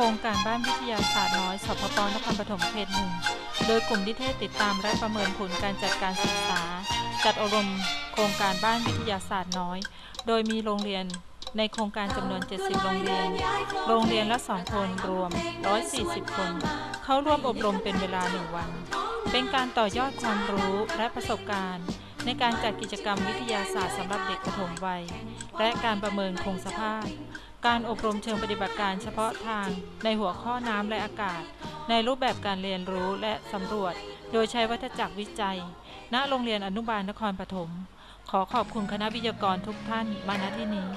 ครงการบ้านวิทยาศาสตร์น้อย สพปนครปฐมเขตหนึ่ง โดยกลุ่มนิเทศติดตามและประเมินผลการจัดการศึกษา จัดอบรมโครงการบ้านวิทยาศาสตร์น้อย โดยมีโรงเรียนในโครงการจำนวน 70 โรงเรียน โรงเรียนละ 2 คนรวม 140 คน เข้าร่วมอบรมเป็นเวลา 1 วัน เป็นการต่อยอดความรู้และประสบการณ์ ในการจัดกิจกรรมวิทยาศาสตร์สำหรับเด็กปฐมวัย และการประเมินคงสภาพ การอบรมเชิงปฏิบัติการเฉพาะทางในหัวข้อน้ำและอากาศ ในรูปแบบการเรียนรู้และสำรวจ โดยใช้วัฏจักรวิจัย ณโรงเรียนอนุบาลนครปฐมขอขอบคุณคณะวิทยากรทุกท่านมาณที่นี้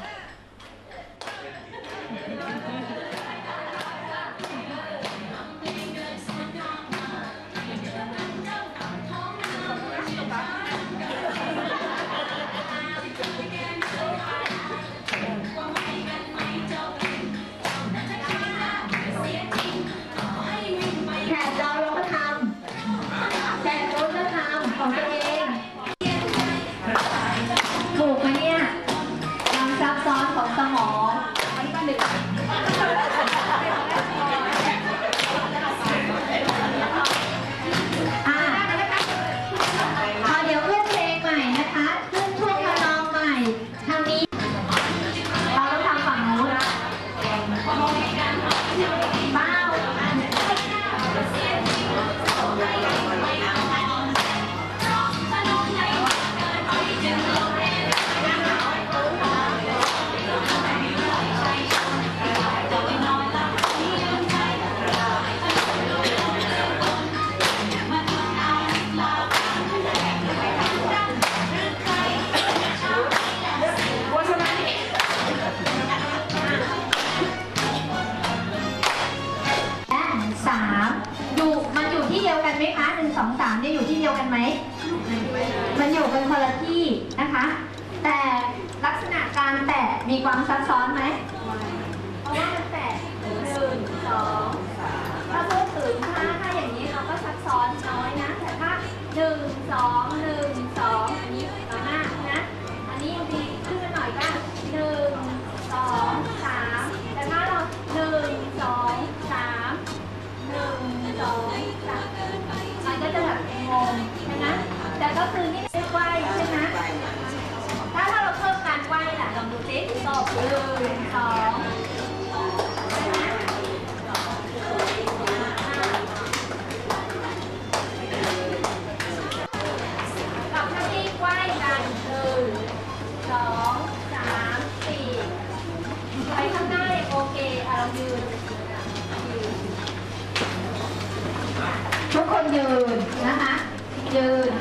กันไหมมันอยู่กันคนละที่นะคะ แต่ลักษณะการแตะมีความซับซ้อนไหมเพราะว่ามันแตะหนึ่งสองถ้าพูดถึงถ้าถ้าอย่างนี้เราก็ซับซ้อนน้อยนะ แต่ถ้าหนึ่งสองหนึ่ง คือนี่เรียกว่าใช่ไหมถ้าถ้าเราเพิ่มการไหวล่ะลองดูสิตอบหนึ่งสองใช่ไหมกับถ้าที่ไหวกันหนึ่งสองสามสี่ไปข้างหน้าโอเคอะเรายืนทุกคนยืนนะคะยืน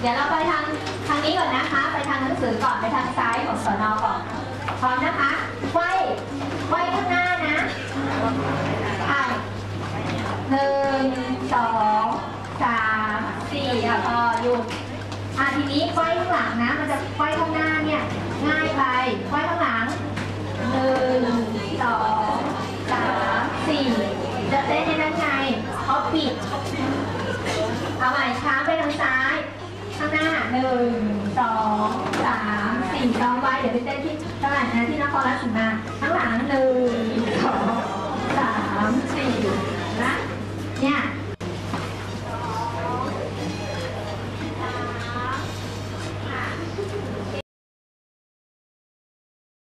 เดี๋ยวเราไปทางทางนี้ก่อนนะคะ ไปทางหนังสือก่อนไปทางซ้ายของสอนอก่อน พร้อมนะคะไหวไหวข้างหน้านะอะหนึ่งสองสามสี่อะพอหยุดอะทีนี้ไหวข้างหลังนะ มันจะไหวข้างหน้าเนี่ยง่ายไปไหว หนึ่งสองสามสี่ซ้อมไว้ เดี๋ยวไปเต้นที่ตลาดนะที่นครราชสีมา